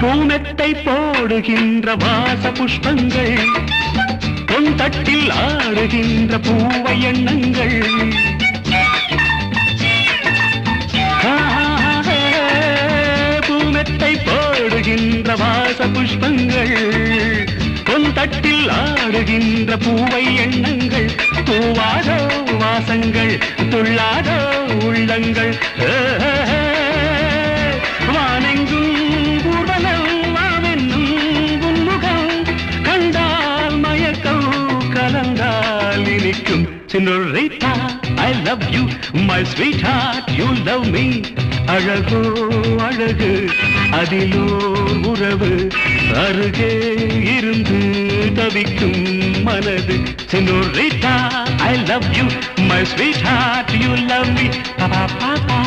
பூமெத்தை போடுகின்ற வாச புஷ்பங்கள் பொன் தட்டில் ஆடுகின்ற பூவை எண்ணங்கள். பூமெத்தை போடுகின்ற வாச புஷ்பங்கள் பொன் தட்டில் ஆடுகின்ற பூவை எண்ணங்கள். பூவாதோ வாசங்கள் துள்ளாதோ உள்ளங்கள். நிற்கும். இனிக்கும் சின்னொரைத்தா I love you my sweet heart you love me அழகோ அழகு அதிலோ உறவு. அருகே இருந்து தவிக்கும் மனது. சின்னொரைத்தா I love you my sweet heart you love me பாப்பா பாப்பா